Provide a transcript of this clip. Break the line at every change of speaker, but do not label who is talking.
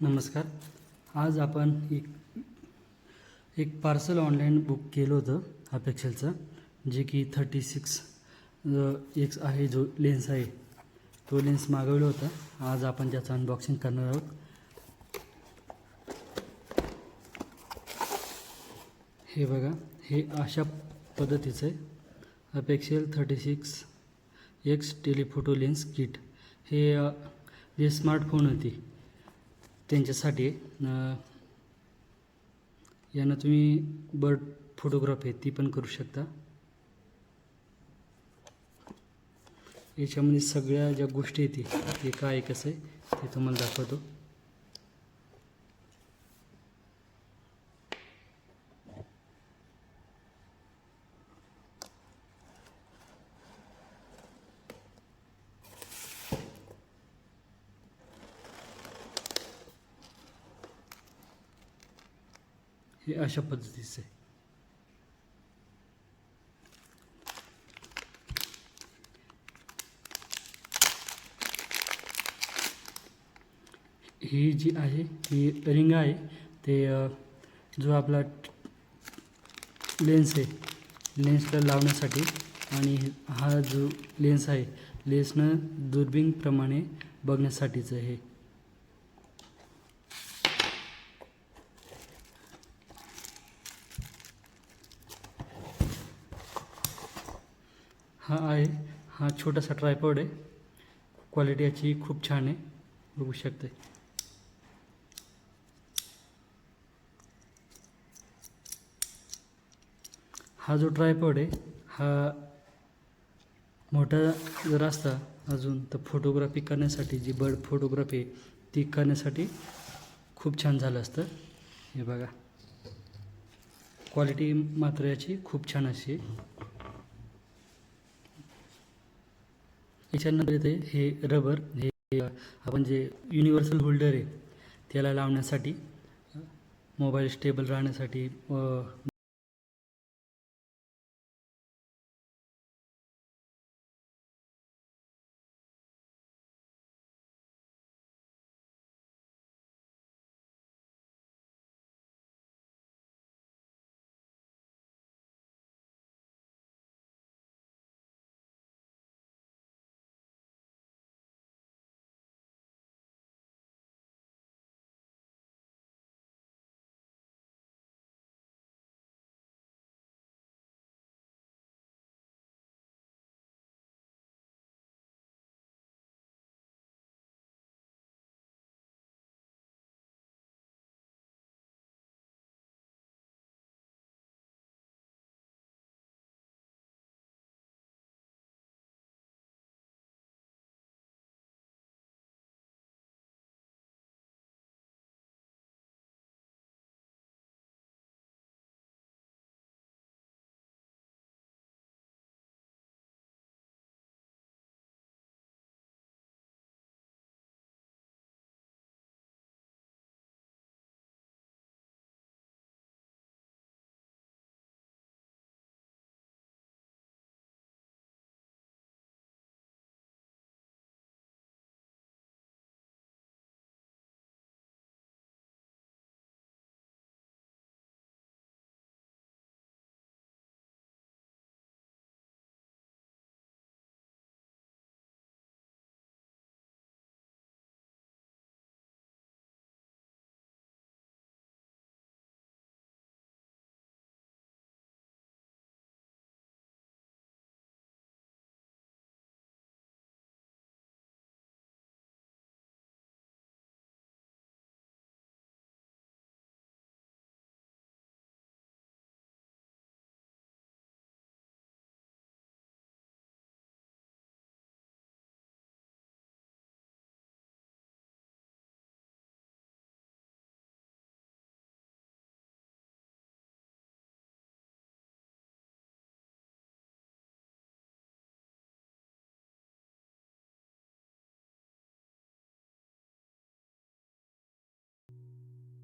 नमस्कार. आज आपण एक एक पार्सल ऑनलाईन बुक केलं होतं अपेक्षलचं जे की थर्टी सिक्स एक्स आहे जो लेन्स आहे तो लेन्स मागवला होता. आज आपण त्याचं अनबॉक्सिंग करणार आहोत. हे बघा हे अशा पद्धतीचं आहे. अपेक्षेल thirty six X telephoto lens kit हे जे स्मार्टफोन होती त्यांच्यासाठी यानं तुम्ही बर्ड फोटोग्राफी ती पण करू शकता. याच्यामध्ये सगळ्या ज्या गोष्टी आहेत ते काय कसं आहे ते तुम्हाला दाखवतो. हे अशा पद्धतीचं आहे. ही जी आहे ही रिंग आहे ते जो आपला लेन्स आहे लेन्सला लावण्यासाठी आणि हा जो लेन्स आहे लेन्सनं दुर्बिणप्रमाणे बघण्यासाठीचं हे हा आहे. हा छोटासा ट्रायपॉड आहे. क्वालिटी याची खूप छान आहे. बघू शकते हा जो ट्रायपॉड आहे हा मोठा जर असता अजून तर फोटोग्राफी करण्यासाठी जी बर्ड फोटोग्राफी आहे ती करण्यासाठी खूप छान झालं असतं. हे बघा. क्वालिटी मात्र याची खूप छान अशी याच्यानंतर येते हे रबर हे आपण जे युनिव्हर्सल होल्डर आहे त्याला लावण्यासाठी मोबाईल स्टेबल राहण्यासाठी